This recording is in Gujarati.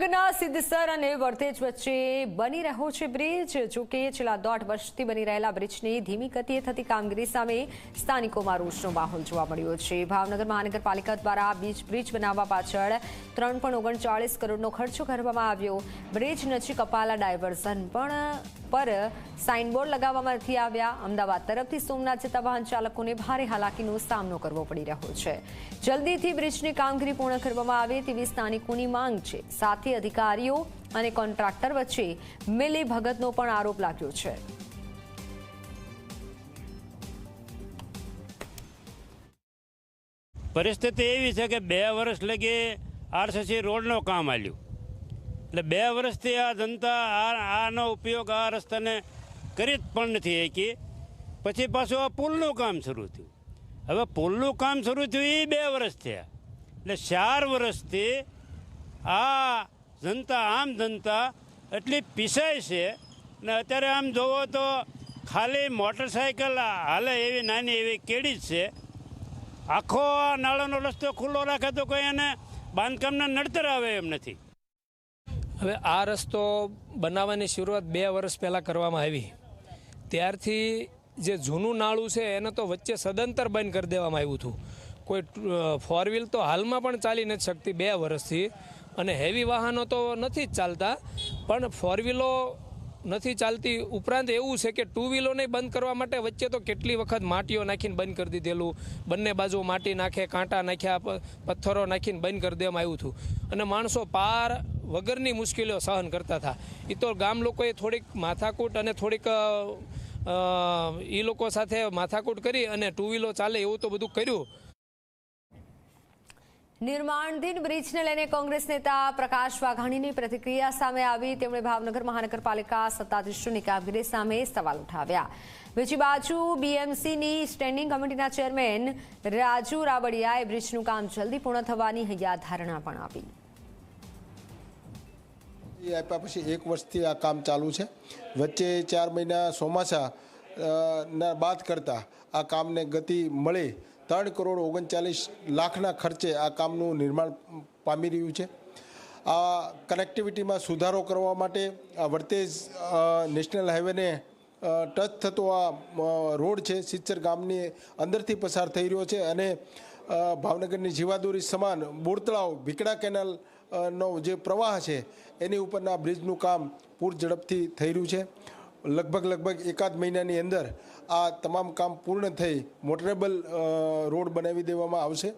ભાવનગરના સિદ્ધસર અને વર્તેજ વચ્ચે બની રહ્યો છે બ્રિજ. જો કે છેલ્લા દોઢ વર્ષથી બની રહેલા બ્રિજની ધીમી ગતિએ થતી કામગીરી સામે સ્થાનિકોમાં રોષનો માહોલ જોવા મળ્યો છે. ભાવનગર મહાનગરપાલિકા દ્વારા બીચ બ્રિજ બનાવવા પાછળ ત્રણ પણ ઓગણચાળીસ કરોડનો ખર્ચો કરવામાં આવ્યો. બ્રિજ નજીક અપાલા ડાયવર્ઝન પણ પર સાઇનબોર્ડ લગાવવામાં નથી આવ્યા. અમદાવાદ તરફથી સોમનાથ જતા વાહન ચાલકોને ભારે હાલાકીનો સામનો કરવો પડી રહ્યો છે. જલ્દીથી બ્રિજની કામગીરી પૂર્ણ કરવામાં આવે તેવી સ્થાનિકોની માંગ છે. સાથે અધિકારીઓ અને કોન્ટ્રાક્ટર વચ્ચે મિલી ભગતનો પણ આરોપ લાગ્યો છે. પરિસ્થિતિ એવી છે કે બે વર્ષ લગી આરસીસી રોડનું કામ આવ્યું એટલે બે વર્ષથી આ જનતા આનો ઉપયોગ આ રસ્તાને કરી પણ નથી શકી. પછી પાછું આ પુલનું કામ શરૂ થયું. હવે પુલનું કામ શરૂ થયું એ બે વર્ષ થયા. એટલે ચાર વર્ષથી આ જનતા આમ જનતા એટલી પીસાય છે. ને અત્યારે આમ જોવો તો ખાલી મોટરસાઇકલ હાલે એવી નાની એવી કેડી જ છે. આખો નાળાનો રસ્તો ખુલ્લો રાખે તો કોઈ એને બાંધકામના નડતર આવે એમ નથી. હવે આ રસ્તો બનાવવાની શરૂઆત બે વર્ષ પહેલાં કરવામાં આવી. ત્યારથી જે જૂનું નાળું છે એને તો વચ્ચે સદંતર બંધ કરી દેવામાં આવ્યું હતું. કોઈ ફોર વ્હીલ તો હાલમાં પણ ચાલી નથી શકતી બે વર્ષથી. અને હેવી વાહનો તો નથી જ ચાલતા, પણ ફોર વ્હીલો નથી ચાલતી. ઉપરાંત એવું છે કે ટુ વ્હીલોને બંધ કરવા માટે વચ્ચે તો કેટલી વખત માટીઓ નાખીને બંધ કરી દીધેલું. બંને બાજુ માટી નાખે, કાંટા નાખ્યા પથ્થરો નાખીને બંધ કરી દેવામાં આવ્યું હતું. અને માણસો પાર વગરની મુશ્કેલીઓ સહન કરતા હતા. એ તો ગામ લોકોએ થોડીક માથાકૂટ અને થોડીક એ લોકો સાથે માથાકૂટ કરી અને ટુ વ્હીલો ચાલે એવું તો બધું કર્યું. નિર્માણધીન બ્રિજને લઈને કોંગ્રેસ નેતા પ્રકાશ વાઘાણીની પ્રતિક્રિયા સામે આવી. તેમણે ભાવનગર મહાનગરપાલિકા સત્તાધીશોની કામગીરી સામે સવાલ ઉઠાવ્યા. બીજી બાજુ બીએમસીની સ્ટેન્ડિંગ કમિટીના ચેરમેન રાજુ રાબડિયાએ બ્રિજનું કામ જલ્દી પૂર્ણ થવાની હૈયાધારણા પણ આપી. આપ્યા પછી એક વર્ષથી આ કામ ચાલુ છે. વચ્ચે ચાર મહિના ચોમાસા ના બાદ કરતાં આ કામને ગતિ મળે ત્રણ કરોડ ઓગણચાલીસ લાખના ખર્ચે આ કામનું નિર્માણ પામી રહ્યું છે. આ કનેક્ટિવિટીમાં સુધારો કરવા માટે આ વર્તેજ નેશનલ હાઈવેને ટચ થતો આ રોડ છે સિત્સર ગામની અંદરથી પસાર થઈ રહ્યો છે અને ભાવનગરની જીવાદોરી સમાન બોરતળાવ, ભીકડા કેનાલ નો જે પ્રવાહ છે એની ઉપરના બ્રિજનું કામ પૂર ઝડપથી થઈ રહ્યું છે. લગભગ લગભગ એકાદ મહિનાની અંદર આ તમામ કામ પૂર્ણ થઈ મોટરેબલ રોડ બનાવી દેવામાં આવશે.